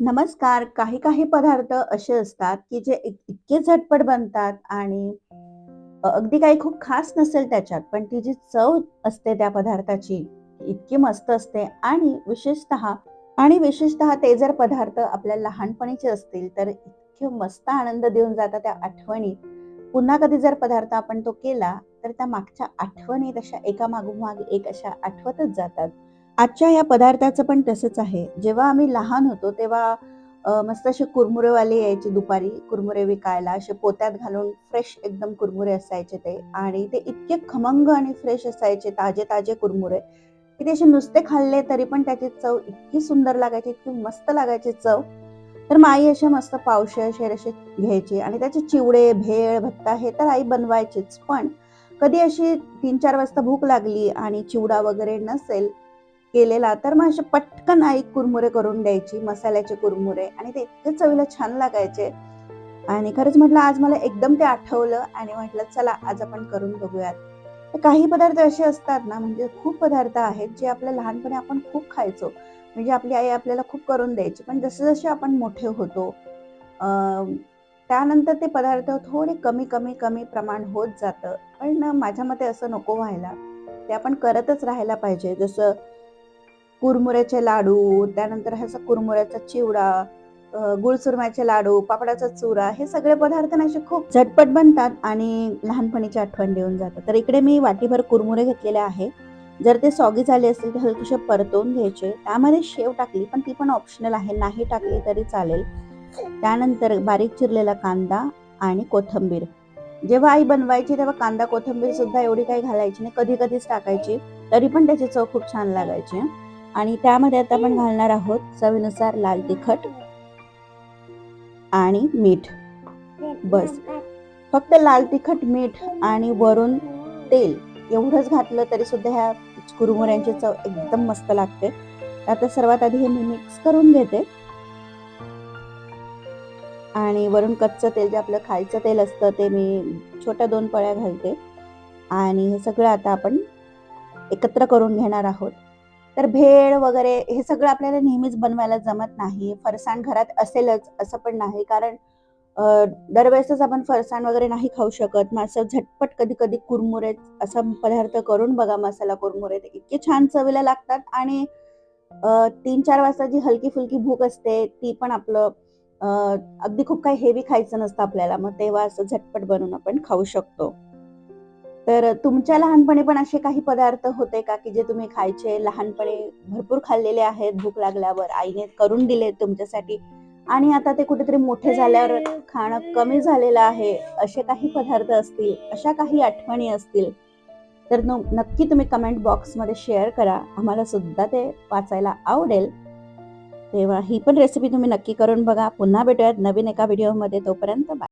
नमस्कार. काही काही पदार्थ असे असतात, की जे इतके झटपट बनतात आणि अगदी काही खूप खास नसेल त्याच्यात, पण ती जी चव असते त्या पदार्थाची, इतकी मस्त असते आणि विशेषतः आणि विशेषतः ते जर पदार्थ आपल्या लहानपणीचे असतील, तर इतके मस्त आनंद देऊन जातात त्या आठवणी. पुन्हा कधी जर पदार्थ आपण तो केला, तर त्या मागच्या आठवणी तशा एकामागोमाग एक अशा आठवतच जातात. आजच्या या पदार्थाचं पण तसंच आहे. जेव्हा आम्ही लहान होतो तेव्हा मस्त असे कुरमुरेवाले यायचे दुपारी कुरमुरे विकायला. असे पोत्यात घालून फ्रेश एकदम कुरमुरे असायचे ते आणि ते इतके खमंग आणि फ्रेश असायचे ताजे-ताजे कुरमुरे, की ते असे नुसते खाल्ले तरी पण त्याची चव इतकी सुंदर लागायची, इतकी मस्त लागायची चव. तर मग आई असे मस्त पावशेर असे घ्यायची आणि त्याचे चिवडे, भेळ, भत्ता हे तर आई बनवायचीच. पण कधी अशी 3-4 वाजता भूक लागली आणि चिवडा वगैरे नसेल केलेला, तर मग असे पटकन आई कुरमुरे करून द्यायची, मसाल्याचे कुरमुरे आणि ते इतके चवीला छान लागायचे. आणि खरंच म्हटलं आज मला एकदम ते आठवलं आणि म्हटलं चला आज आपण करून बघूयात. तर काही पदार्थ असे असतात ना, म्हणजे खूप पदार्थ आहेत जे आपल्या लहानपणी आपण खूप खायचो. म्हणजे आपली आई आपल्याला खूप करून द्यायची. पण जसे-जसे आपण मोठे होतो त्यानंतर ते पदार्थ थोडे कमी, कमी, कमी प्रमाण होत जातं. पण माझ्या मते असं नको व्हायला. ते आपण करतच राहायला पाहिजे. जसं कुरमुऱ्याचे लाडू, त्यानंतर ह्याचा कुरमुऱ्याचा चिवडा, गुळसुरम्याचे लाडू, पापडाचा चुरा हे सगळे पदार्थ ना असे खूप झटपट बनतात आणि लहानपणीची आठवण देऊन जातात. तर इकडे मी वाटीभर कुरमुरे घेतलेले आहे. जर ते सॉगी झाले असतील तर हलकेसे परतवून घ्यायचे. त्यामध्ये शेव टाकली, पण ती पण ऑप्शनल आहे. नाही टाकली तरी चालेल. त्यानंतर बारीक चिरलेला कांदा आणि कोथिंबीर. जेव्हा आई बनवायची तेव्हा कांदा, कोथंबीर सुद्धा एवढी काही घालायची नाही. कधी-कधीच टाकायची. तरी पण त्याची चव खूप छान लागायची. आणि त्यामध्ये आता आपण घालणार आहोत चवीनुसार लाल तिखट आणि मीठ. बस. फक्त लाल तिखट, मीठ आणि वरून तेल एवढंच घातलं तरी सुद्धा ह्या कुरमुऱ्यांची चव एकदम मस्त लागते. आता सर्वात आधी हे मी मिक्स करून घेते. आणि वरून कच्चं तेल जे आपलं खायचं तेल असतं ते मी छोट्या दोन पळ्या घालते. आणि हे सगळं आता आपण एकत्र करून घेणार आहोत. तर भेळ वगैरे हे सगळं आपल्याला नेहमीच बनवायला जमत नाही. फरसाण घरात असेलच असं पण नाही. कारण दरवेळेसच आपण फरसाण वगैरे नाही खाऊ शकत. मग असं झटपट कधी-कधी कुरमुरे असा पदार्थ करून बघा मसाला कुरमुरे. ते इतके छान चवीला लागतात आणि तीन चार वाजता जी हलकी-फुलकी भूक असते ती पण आपलं अगदी खूप काही हेवी खायचं नसतं आपल्याला. मग तेव्हा असं झटपट बनवून आपण खाऊ शकतो. तर तुमच्या लहानपणी पण असे काही पदार्थ होते का, की जे तुम्ही खायचे लहानपणी भरपूर खाल्लेले आहेत भूक लागल्यावर आईने करून दिले तुमच्यासाठी आणि आता ते कुठेतरी मोठे झाल्यावर खाणं कमी झालेलं आहे. असे काही पदार्थ असतील, अशा काही आठवणी असतील, तर नक्की तुम्ही कमेंट बॉक्समध्ये शेअर करा. आम्हाला सुद्धा ते वाचायला आवडेल. तेव्हा ही पण रेसिपी तुम्ही नक्की करून बघा. पुन्हा भेटूयात नवीन एका व्हिडिओमध्ये. तोपर्यंत बाय.